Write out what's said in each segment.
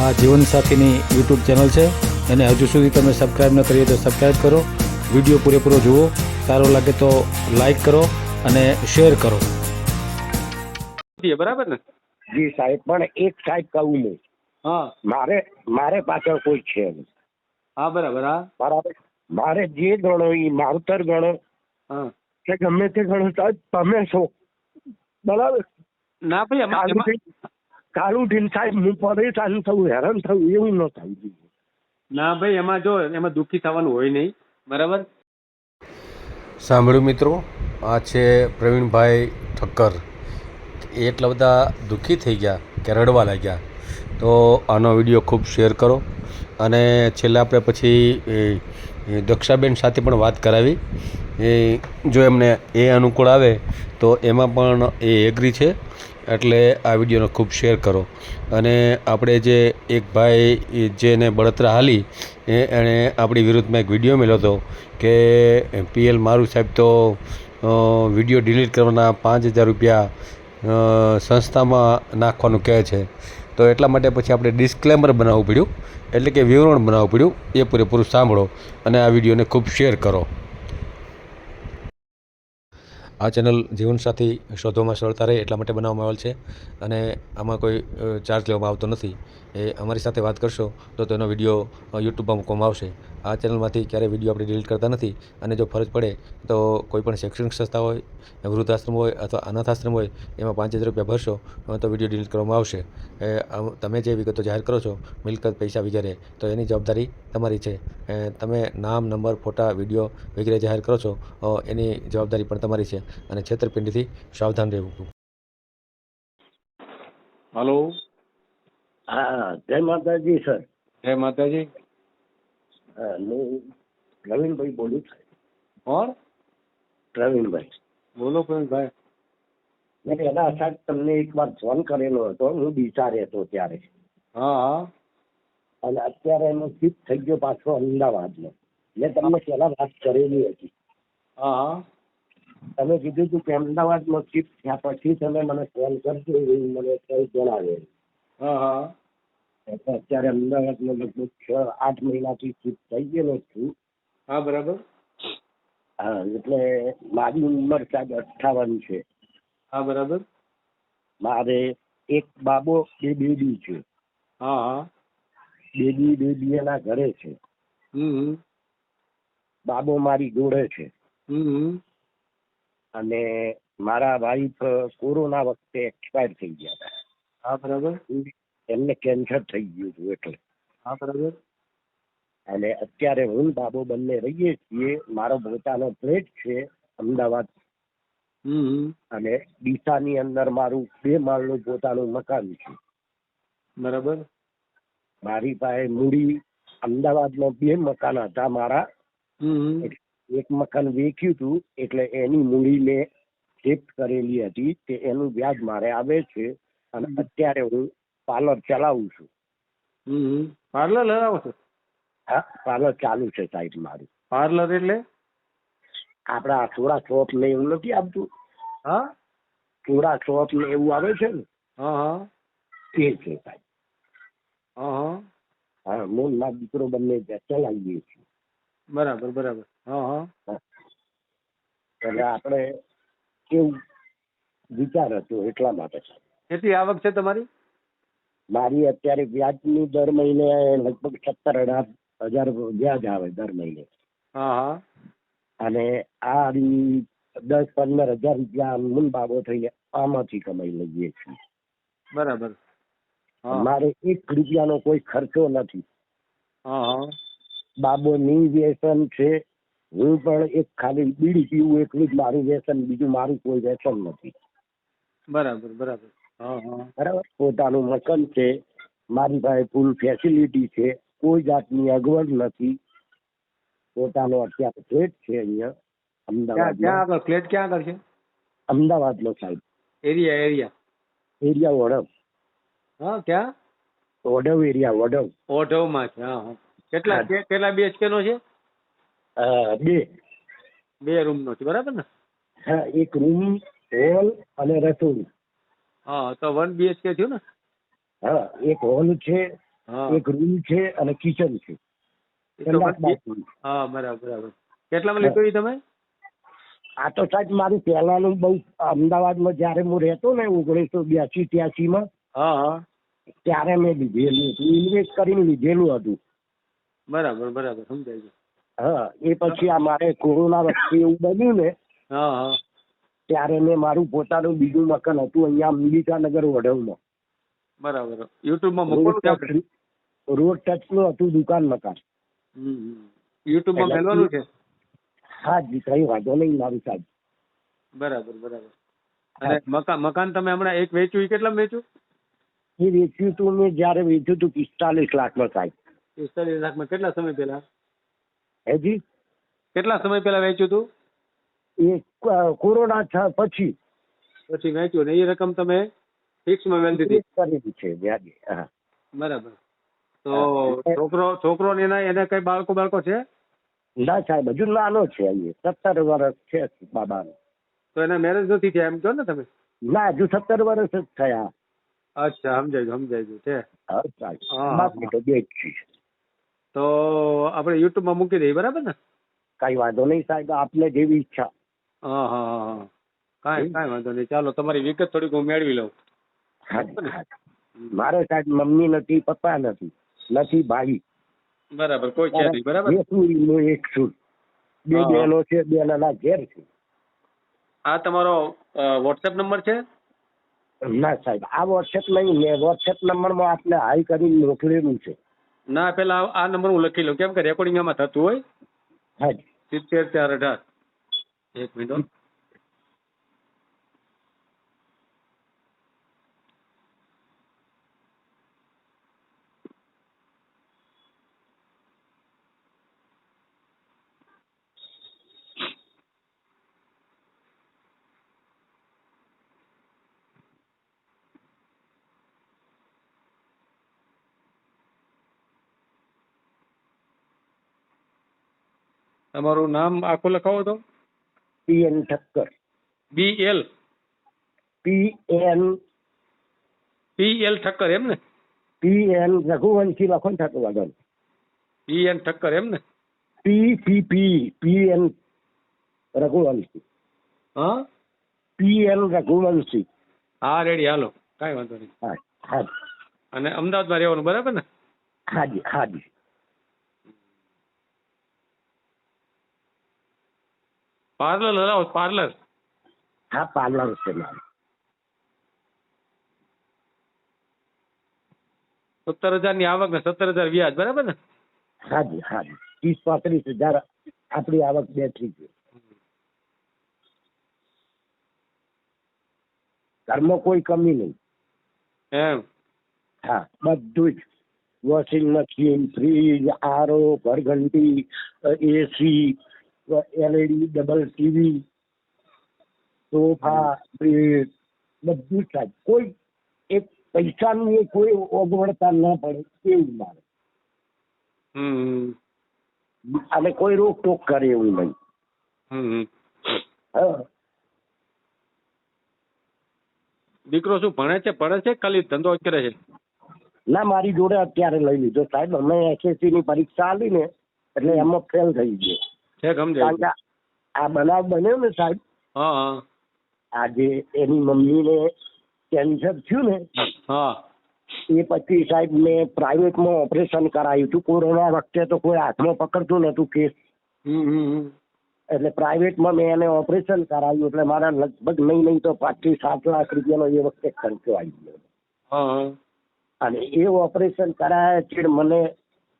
આ જીવનસાથીની YouTube channel છે. અને હજુ સુધી તમે સબસ્ક્રાઈબ ન કરીએ તો સબસ્ક્રાઈબ કરો. વીડિયો પૂરેપૂરો જુઓ. સારો લાગે તો લાઈક કરો અને શેર કરો. બરાબર ને? જી સાહેબ પણ એક સાહેબ કહું હું. હા. મારે મારે પાછળ કોઈ છે નહીં. હા બરાબર હા. બરાબર મારે જે ગણો એ માવતર ગણો હા. કે ગમે તે ગણો સાહેબ તમે છો. બરાબર? ના ભાઈ એમાં ઢીન સાહેબ હું પરેશાન થવું હેરાન થવું એવું ન થવું જોઈએ ના ભાઈ એમાં જો એમાં દુઃખી થવાનું હોય નહીં. બરાબર? સાંભળ્યું મિત્રો આ છે પ્રવીણભાઈ ઠક્કર. એ એટલા બધા દુઃખી થઈ ગયા કે રડવા લાગ્યા. તો આનો વીડિયો ખૂબ શેર કરો. અને છેલ્લે આપણે પછી દક્ષાબેન સાથે પણ વાત કરાવી. એ જો એમને એ અનુકૂળ આવે તો એમાં પણ એ એગ્રી છે. એટલે આ વિડીયોને ખૂબ શેર કરો. અને આપણે જે એક ભાઈ જેને બળતરા હાલી, એ એણે આપણી વિરુદ્ધમાં એક વીડિયો મેળ્યો હતો કે પીએલ મારું સાહેબ તો વીડિયો ડિલીટ કરવાના પાંચ હજાર રૂપિયા સંસ્થામાં નાખવાનું કહે છે. તો એટલા માટે પછી આપણે ડિસ્ક્લેમર બનાવવું પડ્યું, એટલે કે વિવરણ બનાવવું પડ્યું, એ પૂરેપૂરું સાંભળો અને આ વિડીયોને ખૂબ શેર કરો. આ ચેનલ જીવનસાથી શોધવામાં સરળતા રહે એટલા માટે બનાવવામાં આવેલ છે અને આમાં કોઈ ચાર્જ લેવામાં આવતો નથી. એ અમારી સાથે વાત કરશો, તો તેનો વીડિયો યુટ્યુબમાં મૂકવામાં આવશે. આ ચેનલમાંથી ક્યારેય વીડિયો આપણે ડિલીટ કરતા નથી અને જો ફરજ પડે, તો કોઈપણ શૈક્ષણિક સંસ્થા હોય, વૃદ્ધાશ્રમ હોય અથવા અનાથ આશ્રમ હોય, એમાં પાંચ હજાર રૂપિયા ભરશો તો વીડિયો ડિલીટ કરવામાં આવશે. તમે જે વિગતો જાહેર કરો છો, મિલકત, પૈસા વગેરે, તો એની જવાબદારી તમારી છે. તમે નામ, નંબર, ફોટા, વીડિયો વગેરે જાહેર કરો છો એની જવાબદારી પણ તમારી છે. અને છેતરપિંડીથી સાવધાન રહેવું. હલો હા જય માતાજી સર. જય માતાજી. પ્રવીણભાઈ બોલું છું. કોણ? પ્રવીણભાઈ. બોલો પ્રવીણભાઈ. મેં એના સાહેબ તમને એક વાર ફોન કરેલો હતો હું બીચા રહેતો ત્યારે. હા હા. અને અત્યારે એનો શિફ્ટ થઈ ગયો પાછો અમદાવાદમાં મેં તમને પહેલા વાત કરેલી હતી. હા હા. તમે કીધું હતું કે અમદાવાદમાં શિફ્ટ થયા પછી તમે મને ફોન કરજો એવું મને કઈ જણાવેલું હા હા. એટલે અત્યારે અમદાવાદમાં લગભગ છ આઠ મહિનાથી શિફ્ટ થઈ ગયેલો છું. હા બરાબર. હા એટલે મારી ઉંમર સાહેબ અઠ્ઠાવન છે. હા બરાબર. મારે એક બાબો બે બેબી છે. હા હા. બેબી બેબી એના ઘરે છે. હમ. બાબો મારી જોડે છે. હમ. અને મારા વાઈફ કોરોના વખતે એક્સપાયર થઈ ગયા હતા. હા બરાબર. એમને કેન્સર થઈ ગયું હતું એટલે. હા બરાબર. અને અત્યારે હું બાબો બંને રહીએ છીએ. મારો પોતાનો ફ્લેટ છે અમદાવાદ. અને ડીસાની અંદર મારું બે માળનું પોતાનું મકાન છે. બરાબર. મારી પાસે મૂડી અમદાવાદમાં બે મકાન હતા મારા. એક મકાન વેચ્યું હતું એટલે એની મૂડી મેં શિફ્ટ કરેલી હતી તે એનું વ્યાજ મારે આવે છે. અને અત્યારે હું પાર્લર ચલાવું છું. પાર્લર ચલાવો છો? હા પાર્લર ચાલુ છે સાહેબ મારું. પાર્લર એટલે? આપડા થોડા શોપ ને એવું નથી આવતું? હા? થોડા શોપ ને એવું આવે છે ને? હા હા. તે છે સાહેબ. હા હા. હા હું મારો દીકરો બંને ચલાવીએ છીએ. બરાબર બરાબર. હા હા. એટલે આપણે કેવું વિચાર હતો એટલા માટે કેટલી આવક છે તમારી? મારી અત્યારે વ્યાજની દર મહિને લગભગ સત્તર અઢાર હજાર વ્યાજ આવે દર મહિને. હા હા. અને આ દસ પંદર હજાર રૂપિયા મૂલ બાબો થઈને આમાંથી કમાઈ લઈએ છીએ. બરાબર. મારે એક રૂપિયાનો કોઈ ખર્ચો નથી. બાબો ની વ્યસન છે. હું પણ એક ખાલી બીડી પીવું એટલું જ મારું વ્યસન બીજું મારું કોઈ વ્યસન નથી. બરાબર બરાબર. બરાબર? પોતાનું મકાન છે. મારી પાસે ફૂલ ફેસિલિટી છે. કોઈ જાતની અગવડ નથી. પોતાનો અત્યારે ફ્લેટ છે અહીંયા. અમદાવાદ ક્યાં આગળ? ફ્લેટ ક્યાં આગળ છે? અમદાવાદનો સાહેબ. Area area. એરિયા વડવ હા ક્યાં? વડવ એરિયા વડવ ઓઢવમાં છે હા કેટલા કેટલા બીએચકે નો છે? બે. બે રૂમ નો છે બરાબર ને? હા એક રૂમ હોલ અને રસોડું. હા તો વન બીએચકે થયું ને? હા એક હોલ છે એક રૂમ છે અને કિચન છે. હા બરાબર બરાબર. કેટલામાં લીધું એ તમે? આ તો સાહેબ મારું પહેલાનું બહુ અમદાવાદમાં જ્યારે હું રહેતો ને ઓગણીસો બ્યાસી ત્યાસી માં ત્યારે મેં લીધેલું હતું. ઇન્વેસ્ટ કરીને લીધેલું હતું. બરાબર બરાબર સમજાય છે હા એ પછી આ મારે કોરોના વખતે એવું બન્યું ને હા હા. ત્યારે મેં મારું પોતાનું બીજું મકાન હતું અહીંયા અંબિકાનગર વડોદમાં બરાબર. યુટ્યુબમાં રોડ ટચ રોડ ટચનું હતું દુકાન મકાન. યુટ્યુબમાં મેળવાનું છે? હા જી કઈ વાંધો નહીં મારું સાહેબ. બરાબર બરાબર. અને મકાન મકાન તમે હમણાં એક વેચ્યું કેટલા વેચ્યું? એ વેચ્યું તું મેં જ્યારે વેચ્યું તું પિસ્તાલીસ લાખમાં સાહેબ. પિસ્તાલીસ લાખમાં કેટલા સમય પહેલા? હેજી કેટલા સમય પહેલા વેચ્યું હતું એ કોરોના પછી પછી વેચ્યું ને એ રકમ તમે ફિક્સમાં વેચી દીધી? કરેલી છે વ્યાજે હા. બરાબર. તો છોકરો છોકરો ને એના એને કઈ બાળકો બાળકો છે? ના સાહેબ હજુ લાલો છે અહીં સત્તર વર્ષ છે બાબાનો. તો એના મેરેજ નથી થયા એમ કહો ને તમે? ના હજુ સત્તર વર્ષ જ થયા. અચ્છા સમજાય ગયું સમજાય ગયું છે. તો આપણે યુટ્યુબમાં મૂકી દઈએ બરાબર ને? કઈ વાંધો નહીં સાહેબ આપને જેવી ઈચ્છા. હા હા હા હા. કાંઈ કાંઈ વાંધો નહીં. ચાલો તમારી વિગત થોડીક હું મેળવી લઉં. મારે સાહેબ મમ્મી નથી પપ્પા નથી. નથી ભાઈ. બરાબર કોઈ છે નહીં બરાબર? બે એક છું. બે. બહેનો છે બે નાના ઘેર છે. આ તમારો વોટ્સએપ નંબર છે? ના સાહેબ આ વોટ્સએપ નહીં મેં વોટ્સએપ નંબરમાં આપને હાઈ કરીને મોકલેલું છે. ના પેલા આ- આ નંબર હું લખી લઉં. કેમ કે રેકોર્ડિંગ આમાં થતું હોય. હા સિત્તેર ચાર અઢાર. એક મિનિટ તમારું નામ આખું લખાવો તો. P N Thakkar. B L P N P L Thakkar એમ ને? પી એન રઘુવંશી લખો ને થતું વાંધો પી એન ઠક્કર એમ ને? P P P P N Raghuvanshi. હા? P N Raghuvanshi. હા રેડી હાલો. કાંઈ વાંધો નહીં. હા હા. અને અમદાવાદમાં રહેવાનું બરાબર ને? હાજી હાજી. પાર્લર હલાવો પાર્લર હા પાર્લર છે મારું સત્તર હજારની આવક ને સત્તર હજાર વ્યાજ બરાબર ને હાજી હાજી ત્રીસ પાંત્રીસ હજાર આપણી આવક બેઠી છે ઘરમાં કોઈ કમી નહીં એમ હા બધું જ washing machine fridge RO ઘરઘંટી AC LED double TV sofa bed બધું જ કોઈ એક પૈસાનું એ કોઈ અગવડતા ન પડે એવું મારે. અને કોઈ રોકટોક કરે એવું નહીં. દીકરો શું ભણે છે? ભણે છે ખાલી ધંધો કરે છે? ના મારી જોડે અત્યારે લઈ લીધો સાહેબ. અમે એસએસસી ની પરીક્ષા આલી ને એટલે એમાં ફેલ થઈ ગયો. આ બનાવ બન્યો ને સાહેબ આજે એની મમ્મીને કેન્સર થયું ને એ પછી સાહેબ મેં પ્રાઇવેટમાં ઓપરેશન કરાયું હતું. કોરોના વખતે તો કોઈ હાથમાં પકડતું નતું કેસ. એટલે પ્રાઇવેટમાં મેં એને ઓપરેશન કરાવ્યું એટલે મારા લગભગ નહીં નહીં તો પાંચથી સાત લાખ રૂપિયાનો એ વખતે ખર્ચો આવી ગયો. અને એ ઓપરેશન કરાયા છે મને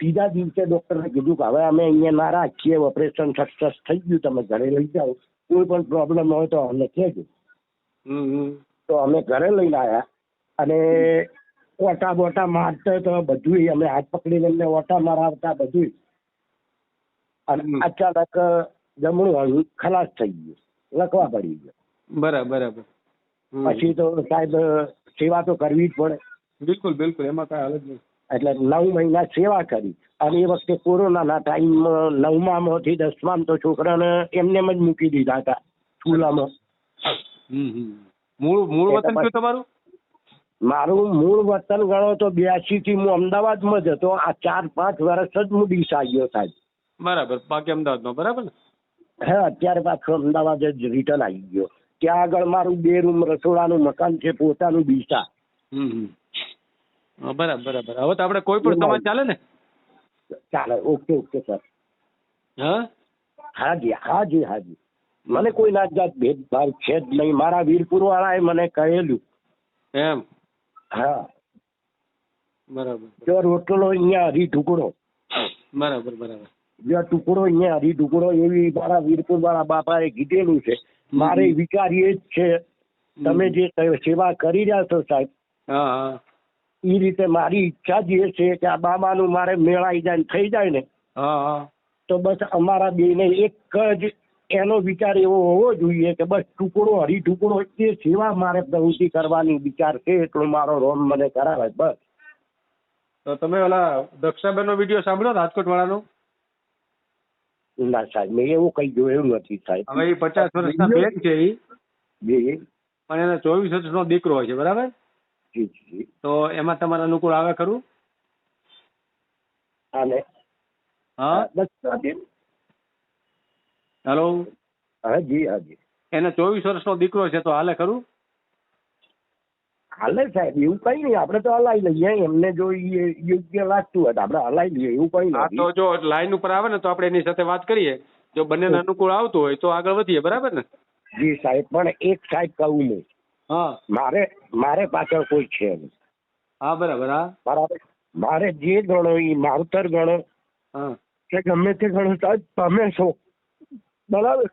ત્રીજા દિવસે ડોક્ટરને કીધું કે હવે અમે અહીંયા ના રાખીએ ઓપરેશન સક્સેસ થઈ ગયું તમે ઘરે લઈ જાઓ. કોઈ પણ પ્રોબ્લેમ હોય તો અમને કહેજો. તો અમે ઘરે લઈને આવ્યા અને ઓટા બોટા મારતા તો બધું અમે હાથ પકડીને એમને ઓટા મારાવતા બધું અને અચાનક જમણું હળવું ખલાસ થઈ ગયું લખવા પડી ગયો. બરાબર બરાબર. પછી તો સાહેબ સેવા તો કરવી જ પડે. બિલકુલ બિલકુલ એમાં કઈ હાલ જ નહીં. એટલે નવ મહિના સેવા કરી. અને એ વખતે કોરોનાના ટાઈમમાં નવમામાંથી દસમામાં તો છોકરાને એમને જ મૂકી દીધા હતા સ્કૂલામાં. મૂળ મૂળ વતન કયું તમારું? મારું મૂળ વતન ગણો તો બ્યાસી થી હું અમદાવાદમાં જ હતો. આ ચાર પાંચ વર્ષ જ હું ડીસા આવ્યો સાહેબ. બરાબર. બાકી અમદાવાદમાં બરાબર ને? હા અત્યારે પાછો અમદાવાદ જ રિટર્ન આવી ગયો. ત્યાં આગળ મારું બે રૂમ રસોડાનું મકાન છે પોતાનું ડીસા. હમ. બરાબર બરાબર. હવે તો આપણે કોઈ પણ સમાજ ચાલે ને? ચાલે ઓકે ઓકે સર. હા? હાજી હાજી હાજી. મને કોઈ ના જાત ભેદભાવ છે જ નહીં. મારા વીરપુર વાળાએ મને કહેલું. એમ? હા. બરાબર. જો રોટલો અહીંયા હરી ઢુકડો. બરાબર બરાબર. જો ટુકડો અહીંયા હરી ઢુકડો એવી મારા વીરપુર વાળા બાપાએ કીધેલું છે. મારે વિચાર એ જ છે. તમે જે સેવા કરી રહ્યા છો સાહેબ હા હા. એ રીતે મારી ઈચ્છા જ એ છે કે આ બાબાનું મારે મેળાઈ જાય ને થઈ જાય ને તો બસ અમારા બે ને એક જ એનો વિચાર એવો હોવો જોઈએ કે બસ ટુકડો હરી ટુકડો એ સેવા મારે પ્રવૃત્તિ કરવાની વિચાર છે એટલો મારો રોમ મને કરાવે બસ. તો તમે ઓલા દક્ષાબેન નો વીડિયો સાંભળ્યો રાજકોટ વાળાનો ના સાહેબ મેં એવું કઈ જોયું નથી સાહેબ. હવે એ પચાસ વર્ષના બેન છે એ. પણ એને ચોવીસ વર્ષનો દીકરો હોય છે બરાબર? જી જી તો એમાં તમારા અનુકૂળ આવે ખરું? હાલે. હા? હેલો? હા જી હા જી. એને ચોવીસ વર્ષનો દીકરો છે તો હાલે ખરું? હાલે સાહેબ એવું કઈ નહીં. આપણે તો હલાવી લઈએ. એમને જો યોગ્ય લાગતું હોય તો આપણે હલાઈ લઈએ. એવું કઈ નહીં તો જો લાઈન ઉપર આવે ને તો આપણે એની સાથે વાત કરીએ. જો બંનેને અનુકૂળ આવતું હોય તો આગળ વધીએ. બરાબર ને? જી સાહેબ. પણ એક સાહેબ કહું નહીં હા. મારે મારે પાછળ કોઈ છે નહીં. હા બરાબર હા. બરાબર મારે જે ગણો એ માવતર ગણો હા. કે ગમે તે ગણો સાહેબ તમે છો. બરાબર?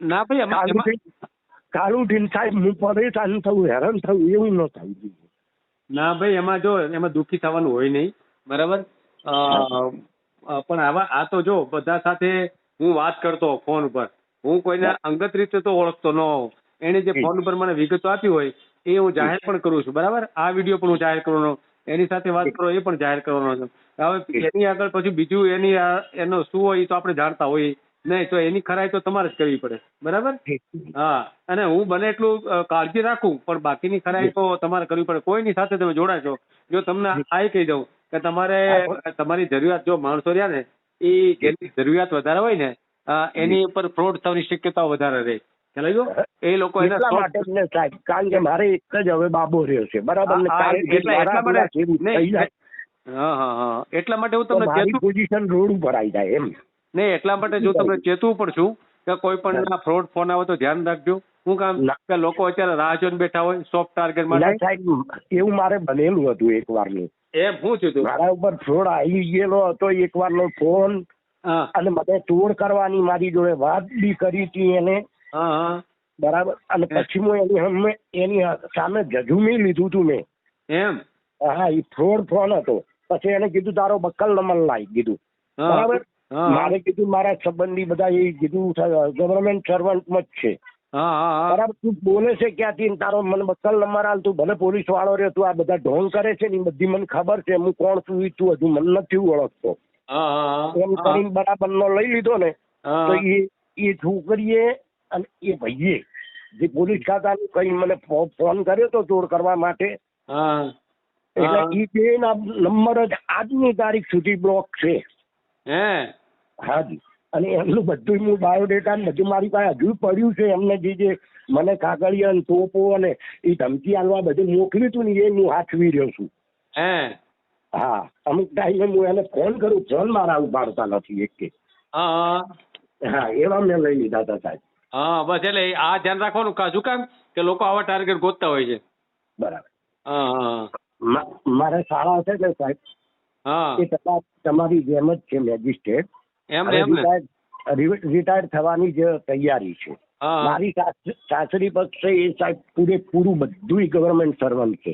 ના ભાઈ એમાં- કાલું ઉઠીને સાહેબ હું પરેશાન થવું હેરાન થવું એવું ન થવું જોઈએ ના ભાઈ એમાં જો એમાં દુઃખી થવાનું હોય નહીં. બરાબર? પણ આવા આ તો જો બધા સાથે હું વાત કરતો ફોન ઉપર. હું કોઈને અંગત રીતે તો ઓળખતો ન હોઉં. એને જે ફોન ઉપર મને વિગતો આપી હોય એ હું જાહેર પણ કરું છું બરાબર? આ વીડિયો પણ હું જાહેર કરવાનો એની સાથે વાત કરો એ પણ જાહેર કરવાનો છું. હવે એની આગળ પછી બીજું એની એનો શું હોય તો આપણે જાણતા હોઈએ. નહીં તો એની ખરાઈ તો તમારે જ કરવી પડે બરાબર? હા અને હું બને એટલું કાળજી રાખું પણ બાકીની ખરાઈ તો તમારે કરવી પડે. કોઈની સાથે તમે જોડાશો જો તમને આ કહી દઉં કે તમારે તમારી જરૂરિયાત જો માણસો રહ્યા ને એ જેની જરૂરિયાત વધારે હોય ને એની ઉપર ફ્રોડ થવાની શક્યતા વધારે રહે. ખ્યાલ એ લોકો એટલા માટે જ ને સાહેબ કારણ કે મારે એક જ હવે બાબો રહ્યો છે. બરાબર? ને હા, હા, કાલથી એટલે- એટલા માટે- જેવું થઈ નહીં, જાય હા હા હા. એટલા માટે હું તમને મારી પોઝિશન રોડ ઉપર આવી જાય એમ. નહીં એટલા માટે જો તમને ચેતવું પડશું કે કોઈ પણ ફ્રોડ ફોન આવે તો ધ્યાન રાખજો. હું કામ કે લોકો અત્યારે રાહ જોઈને બેઠા હોય સોફ્ટ ટાર્ગેટ માટે. સાહેબ એવું મારે બનેલું હતું એક વારનું. એમ હું થયું મારા ઉપર ફ્રોડ આવી ગયેલો હતો એક વારનો ફોન અને મને તોડ કરવાની મારી જોડે વાત બી કરી હતી એને. હા બરાબર. અને પછી હું એની સામે એની સામે જજુમી લીધું હતું મેં. એમ? હા એ ફ્રોડ ફોન હતો. પછી એને કીધું તારો બક્કલ નંબર લાવી કીધું. બરાબર? મારે કીધું મારા સંબંધી બધા એ કીધું ગવર્મેન્ટ સર્વન્ટમાં જ છે. બરાબર? તું બોલે છે ક્યાંથી? તારો મને બક્કલ નંબર હાલ તું ભલે પોલીસ વાળો રહ્યો તું આ બધા ઢોંગ કરે છે ને બધી મને ખબર છે. હું કોણ છું એ તું હજુ મને નથી ઓળખતો. એમ કરીને બરાબર નો લઈ લીધો ને તો એ એ છોકરીએ અને એ ભાઈએ જે પોલીસ ખાતાનું કઈ મને ફોન કર્યો તો ચોર કરવા માટે. હા. એટલે એ બે ના નંબર જ આજની તારીખ સુધી બ્લોક છે. હે? હાજી. અને એમનું બધું હું બાયોડેટા બધું મારી પાસે હજુ પડ્યું છે. એમને જે જે મને કાગળિયા અને તોપો અને એ ધમકી આલવા બધું મોકલ્યું હતું ને એ હું હાથવી રહ્યો છું. હે? હા. અમુક ટાઈમે હું એને ફોન કરું. ફોન મારા ઉપાડતા નથી એક. કે હા એવા મેં લઈ લીધા હતા સાહેબ. હા બસ એટલે આ ધ્યાન રાખવાનું. કાજુ કામ? કે લોકો આવા ટાર્ગેટ ગોતતા હોય છે. બરાબર. હા હા મારે શાળા છે ને સાહેબ હા. એ તમારી જેમ જ છે મેજિસ્ટ્રેટ એમ એમ રિટાયર થવાની જે તૈયારી છે. મારી સાસરી સાસરી છે એ સાહેબ પૂરેપૂરું બધું ગવર્મેન્ટ સર્વન્ટ છે.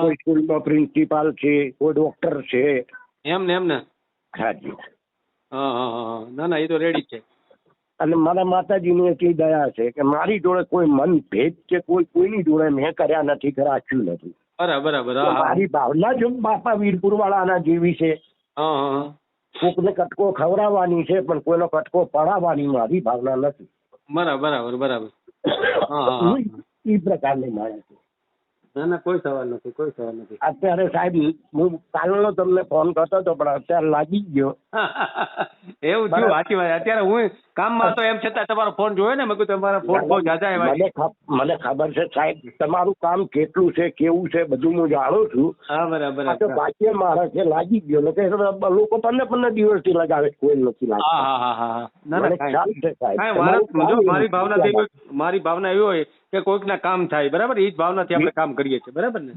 કોઈ સ્કૂલમાં પ્રિન્સિપાલ છે કોઈ ડોક્ટર છે. એમ ને એમ ને. હાજી. હા હા હા હા. ના ના એ તો રેડી છે. અને મારા માતાજીની એટલી દયા છે કે મારી જોડે કોઈ મન ભેદ કે કોઈ કોઈની જોડે મેં કર્યા નથી કે રાખ્યું નથી. બરાબર મારી ભાવના જો બાપા વીરપુર વાળાના જેવી છે. કોકને કટકો ખવડાવવાની છે પણ કોઈનો કટકો પડાવવાની મારી ભાવના નથી. બરાબર બરાબર બરાબર. ઈ પ્રકારની માણસ ના ના કોઈ સવાલ નથી કોઈ સવાલ નથી. અત્યારે સાહેબ હું કાલનો તમને ફોન કરતો હતો પણ અત્યારે લાગી ગયો. એવું થયું સાચી વાત. અત્યારે હું કામમાં તો એમ છતાં તમારો ફોન જોયો ને મેં કીધું તમારા ફોન બહુ જાજા આવ્યા મને ખબર છે સાહેબ તમારું કામ કેટલું છે કેવું છે બધું હું જાણું છું. હા બરાબર તો ભાગ્ય મારા છે લાગી ગયો. ને લોકો પંદર પંદર દિવસથી લગાવે કોઈ નથી લાગતું. હા હા હા ના ના મારી ભાવના મારી ભાવના એવી હોય કે કોઈકના કામ થાય બરાબર? એ જ ભાવનાથી આપણે કામ કરીએ છીએ બરાબર ને?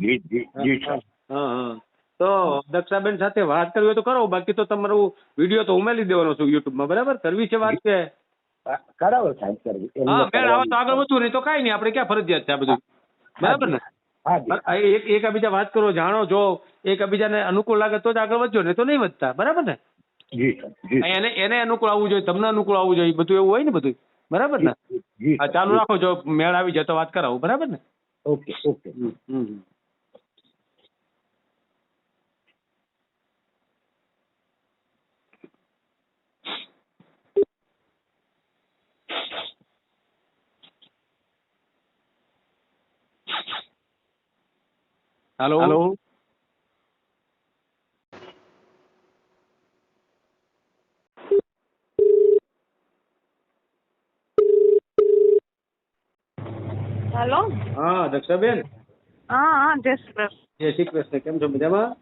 હા હા તો દક્ષાબેન સાથે વાત કરવી હોય તો કરો બાકી તો તમારું વીડિયો તો ઉમેરી દેવાનો છું યુટ્યુબમાં બરાબર? કરવી છે વાત કે? કરાવો સાહેબ કરવી. હા મેળ આવે તો આગળ. વધવું નહીં તો કાંઈ નહીં આપણે ક્યાં ફરજિયાત છે આ બધું? બરાબર ને? એક એકબીજા વાત કરો જાણો જો એકબીજાને અનુકૂળ લાગે તો જ આગળ વધજો ને તો નહીં વધતા બરાબર ને? એને એને અનુકૂળ આવવું જોઈએ તમને અનુકૂળ આવવું જોઈએ બધું એવું હોય ને બધું બરાબર ને? જી હા ચાલુ રાખો જો મેળ આવી જાય તો વાત કરાવું બરાબર ને? Okay okay. Hmm, hmm. Hello hello? Hello હા દક્ષાબેન હા હા જય શ્રી કૃષ્ણ. જય શ્રી કૃષ્ણ કેમ છો? મજામાં?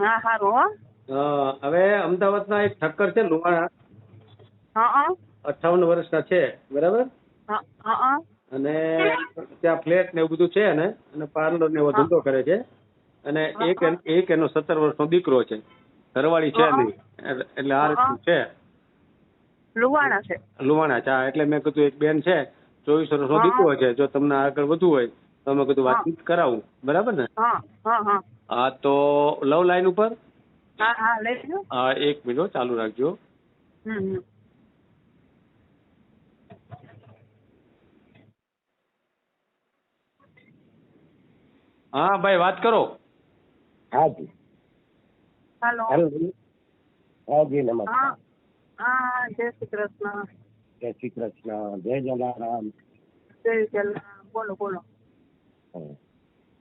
હા સારું હો. હવે અમદાવાદના એક ઠક્કર છે લુહાણા. હા અઠ્ઠાવન વર્ષના છે બરાબર? હા અને ત્યાં ફ્લેટ ને એવું બધું છે ને અને પાર્લર ને એવો ધંધો કરે છે. અને એક એક એનો સત્તર વર્ષનો દીકરો છે. ઘરવાળી છે નહીં એટલે એટલે આ રીતનું છે. લુવાણા છે. લુવાણા ચા એટલે મેં કીધું એક બેન છે ચોવીસ વર્ષનો. દીકરો છે જો તમને આગળ વધવું હોય તો અમે કીધું વાતચીત કરાવું. બરાબર ને? હા હા હા. હા તો લવ લાઈન ઉપર? હા હા લઈ લો હા એક મિનિટ ચાલુ રાખજો. હા ભાઈ વાત કરો. હા જી. હાલો. હેલો હા જી નમસ્કાર. હા જય શ્રી કૃષ્ણ. જય શ્રી કૃષ્ણ જય જલારામ. જય જલારામ. બોલો બોલો.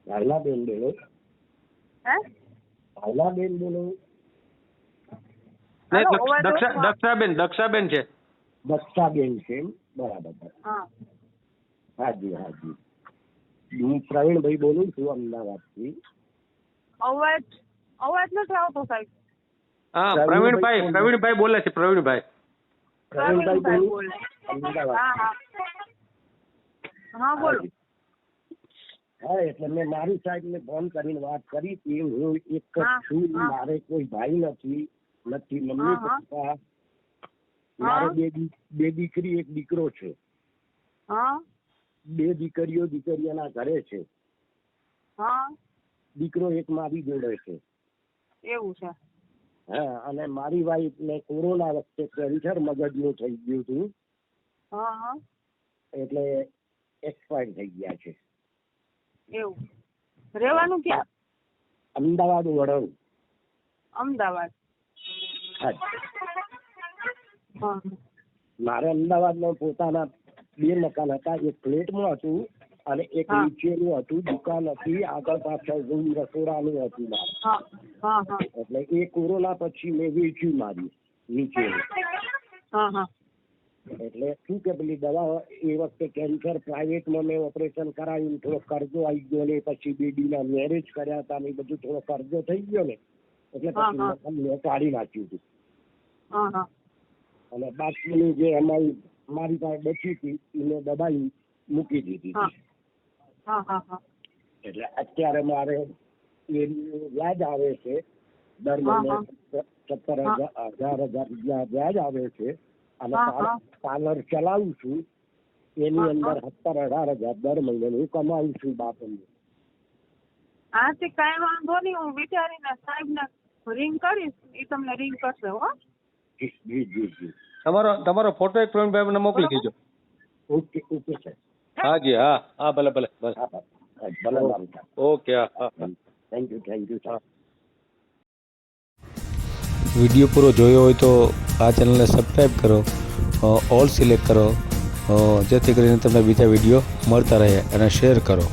ભાઈલા બેન બોલો. હે? બેન બોલો. દક્ષાબેન દક્ષાબેન છે. દક્ષાબેન છે બરાબર. હા. હાજી હાજી. હું પ્રવીણભાઈ બોલું છું અમદાવાદથી. અવાજ અવાજ નથી આવતો સાહેબ. હા પ્રવીણભાઈ પ્રવીણભાઈ બોલે છે પ્રવીણભાઈ. પ્રવીણભાઈ પ્રવીણભાઈ બોલું? હા બોલો. એટલે મેં મારી સાહેબને ફોન કરીને વાત કરી હતી હું એક જ છું મારે કોઈ ભાઈ નથી નથી મમ્મી પપ્પા. મારે બે બે દીકરી એક દીકરો છે. હા. બે દીકરીઓ દીકરીઓના ઘરે છે. હા. દીકરો એક મારી જોડે છે. એવું છે. હા અને મારી વાઈફ ને કોરોના વખતે કેન્સર મગજનું થઈ ગયું હતું. એટલે એક્સપાયર થઈ ગયા છે. એવું. રહેવાનું ક્યાં? અમદાવાદ વડોદ. અમદાવાદ. મારે અમદાવાદમાં પોતાના બે મકાન હતા. એક ફ્લેટમાં હતું અને એક નીચેનું હતું દુકાન હતી આગળ પાછળ રૂમ રસોડાનું હતું મારે. એટલે એ કોરોના પછી મેં વેચ્યું મારી હા એટલે શું કે પેલી દવા એ વખતે કેન્સર પ્રાઇવેટમાં મેં ઓપરેશન કરાવ્યું થોડો કરજો આવી ગયો ને પછી બેબીના મેરેજ કર્યા હતા ને બધું થોડો કરજો થઈ ગયો ને. એટલે પછી મેં કાઢી નાખ્યું હતું. અને બાકીની જે અમારી મારી પાસે બચી હતી એ મેં દબાઈ મૂકી દીધી હતી. હા હા હા. એટલે અત્યારે મારે એનું વ્યાજ આવે છે દર મહિને સત્તર હજાર હજાર હજાર રૂપિયા વ્યાજ આવે છે. અને પાર્લર- ચલાવું છું. એની હા, અંદર સત્તર અઢાર હજાર દર મહિને હું કમાવું છું બાપુને. હા તે કાંઈ વાંધો નહીં. હું વિચારીને સાહેબને રિંગ કરીશ. એ તમને રિંગ કરશે હો. જી જી જી જી. તમારો તમારો ફોટો એક પ્રવીણભાઈ મને મોકલી દેજો. ઓકે ઓકે સર હા જી હા હા ભલે ભલે. હા, ભલે ઓકે હા હા thank you thank you sir video પૂરો જોયો હોય તો આ ચેનલને સબસ્ક્રાઈબ કરો ઓલ સિલેક્ટ કરો જેથી કરીને તમને બીજા વીડિયો મળતા રહે અને શેર કરો